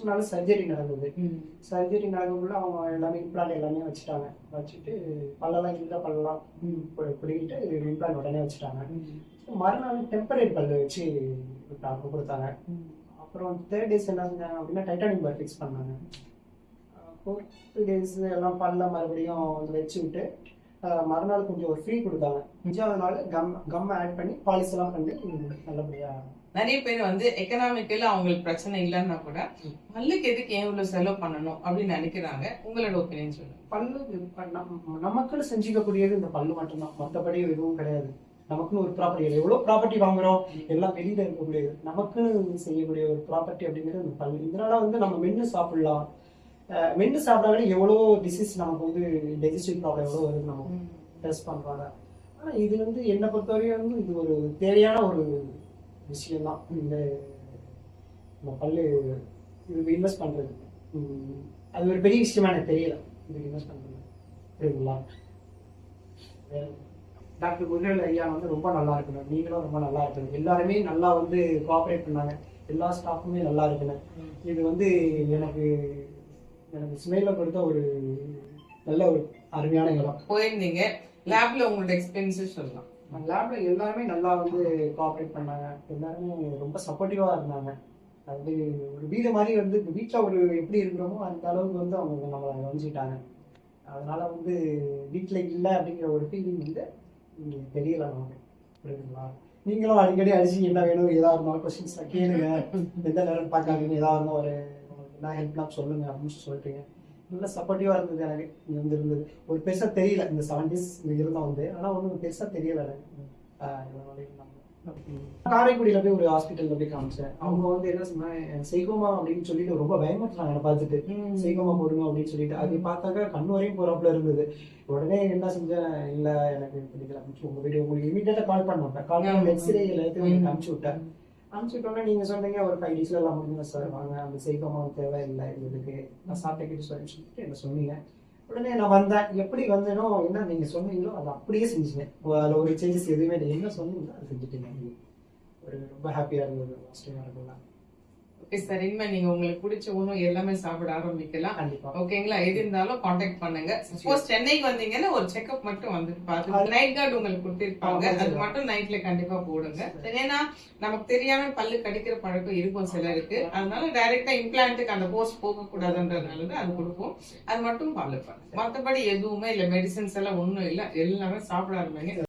First நாள் surgery நடந்தது surgery நடக்கக்குள்ள அவங்க எல்லாமே இம்ப்ளான்ட் எல்லாமே வச்சுட்டாங்க. வச்சுட்டு பல்லெல்லாம் இருந்தா பல்லெல்லாம் பிடிக்கிட்டு இம்ப்ளான்ட் உடனே வச்சுட்டாங்க. மறுநாள் டெம்பரரி பல்லு வச்சு விட்டாங்க கொடுத்தாங்க. அப்புறம் தேர்ட் டேஸ் என்ன செஞ்சாங்க அப்படின்னா டைட்டானிக் பார் ஃபிக்ஸ் பண்ணாங்க. ஃபோர்த் டேஸ் எல்லாம் பல்ல மறுபடியும் வச்சு விட்டு மறுநாள் கொஞ்சம் ஒரு ஃப்ரீ கொடுத்தாங்க. அஞ்சாவது நாள் கம் கம் ஆட் பண்ணி பாலிஸ் எல்லாம் பண்ணி நல்லபடியா நிறைய பேர் வந்து எக்கனாமிக்கல அவங்களுக்கு பிரச்சனை இல்லைன்னா கூட பல்லுக்கு எதுக்கு ஏன் இவ்வளவு செலவு பண்ணணும் அப்படின்னு நினைக்கிறாங்க? உங்களோட ஒப்பீனியன் சொல்லுங்க. பல்லு நமக்குன்னு செஞ்சுக்கக்கூடியது இந்த பல்லு மட்டும்தான். மற்றபடி எதுவும் கிடையாது. நமக்குன்னு ஒரு ப்ராப்பர்ட்டி எவ்வளோ ப்ராப்பர்ட்டி வாங்குறோம்? எல்லாம் வெளியில இருக்கக்கூடியது. நமக்குன்னு செய்யக்கூடிய ஒரு ப்ராப்பர்ட்டி அப்படிங்கிறது இந்த பல்லு இதனால வந்து நம்ம மென்று சாப்பிடலாம். மென்று சாப்பிடாத எவ்வளோ டிசீஸ் நமக்கு வந்து டெசிஸ்டிவ் ப்ராப்ளம் எவ்வளோ வருது நம்ம டெஸ்ட் பண்றாங்க ஆனா இது வந்து என்னை பொறுத்தவரையும் வந்து இது ஒரு தேவையான ஒரு விஷயம்தான். இந்த இந்த பல்லு இது இன்வெஸ்ட் பண்றது. உம், அது ஒரு பெரிய விஷயமா எனக்கு தெரியல. இது இன்வெஸ்ட் பண்றது. புரியுதுங்களா வேற- டாக்டர் குருவேல் ஐயா வந்து ரொம்ப நல்லா இருக்கணும். நீங்களும் ரொம்ப நல்லா இருக்கணும். எல்லாருமே நல்லா வந்து கோஆப்ரேட் பண்ணாங்க. எல்லா ஸ்டாஃபுமே நல்லா இருக்கணும். இது வந்து எனக்கு எனக்கு ஸ்மெயில கொடுத்த ஒரு நல்ல ஒரு அருமையான இடம். போயிருந்தீங்க. லேப்ல உங்களோட எக்ஸ்பீரியன்ஸஸ் சொல்லலாம். லேப்ல எல்லாருமே நல்லா வந்து கோஆப்ரேட் பண்ணாங்க. எல்லாருமே ரொம்ப சப்போர்ட்டிவா இருந்தாங்க. அது ஒரு வீடு மாதிரி வந்து வீட்டில் ஒரு எப்படி இருக்கிறோமோ அந்த அளவுக்கு வந்து அவங்க நம்மளை கவனிச்சுட்டாங்க அதனால வந்து வீட்டில் இல்லை அப்படிங்கிற ஒரு ஃபீலிங் வந்து நீங்கள் தெரியல நமக்கு. புரியுதுங்களா? நீங்களும் அடிக்கடி அடிச்சு என்ன வேணும் ஏதா இருந்தாலும் கொஸ்டின்ஸ் கேளுங்க. எந்த நேரம் பார்க்காதீங்க ஏதா இருந்தாலும் ஒரு என்ன ஹெல்ப்லாம் சொல்லுங்க அப்படின்னு சொல்லிட்டீங்க நல்ல சப்போர்ட்டிவா இருந்தது எனக்கு. இங்க வந்து இருந்தது ஒரு பெருசா தெரியல. இந்த செவன் டேஸ் இருந்தோம் வந்து. ஆனா ஒன்றும் பெருசா தெரியல எனக்கு. காரைக்குடியில போய் ஒரு ஹாஸ்பிட்டல்ல போய் காமிச்சேன். அவங்க வந்து என்ன சொன்னாங்க செய்கோமா அப்படின்னு சொல்லிட்டு ரொம்ப பயமுறுத்துறாங்க என்னை பார்த்துட்டு. செய்கோமா போடுங்க அப்படின்னு சொல்லிட்டு. அது பார்த்தாக்க கண்ணு வரையும் போறாப்புல இருந்தது. உடனே என்ன செஞ்சேன் இல்ல எனக்கு பிடிக்கல அனுப்பிச்சு உங்க வீடியோ உங்களுக்கு இமீடியட்டா கால் பண்ண கால் பண்ணி எக்ஸ்ரே எல்லாத்தையும் அனுப்பிச்சு விட்டேன். அனுப்பிச்சு நீங்கள் நீங்க சொன்னீங்க ஒரு ஃபைவ் டேஸ்ல எல்லாம் முடிஞ்சு சார் வாங்க அந்த சேகமாக தேவையில்லை இதுக்கு நான் சாப்பிட்டு சொல்லி சொல்லிட்டு என்ன சொன்னீங்க? உடனே நான் வந்தேன். எப்படி வந்தேனோ என்ன நீங்க சொன்னீங்களோ அதை அப்படியே செஞ்சுட்டேன். அதில் ஒரு சேஞ்சஸ் எதுவுமே இல்லை. என்ன சொன்னீங்களோ அதை செஞ்சுட்டேன் ஒரு ரொம்ப ஹாப்பியா இருந்தது. லாஸ்ட் டைம் சார் இனிமே நீங்க உங்களுக்கு பிடிச்ச உணவு எல்லாமே சாப்பிட ஆரம்பிக்கலாம். கண்டிப்பா. ஓகேங்களா எது இருந்தாலும் காண்டாக்ட் பண்ணுங்க. சப்போஸ் சென்னைக்கு வந்தீங்கன்னா ஒரு செக்அப் மட்டும் வந்துட்டு பாத்து நைட் கார்டு உங்களுக்கு கொடுத்திருப்பாங்க. அது மட்டும் நைட்ல கண்டிப்பா போடுங்க. ஏன்னா நமக்கு தெரியாம பல்லு கடிக்கிற பழக்கம் இருக்கும் சிலருக்கு அதனால டைரக்டா இம்ப்ளான்ட்டுக்கு அந்த போஸ்ட் போக கூடாதுன்றதுனால தான் அது கொடுப்போம். அது மட்டும் ஃபாலோ பண்ணுங்க. மத்தபடி எதுவுமே இல்ல. மெடிசன்ஸ் எல்லாம் ஒண்ணும் இல்ல. எல்லாமே சாப்பிட ஆரம்பிங்க.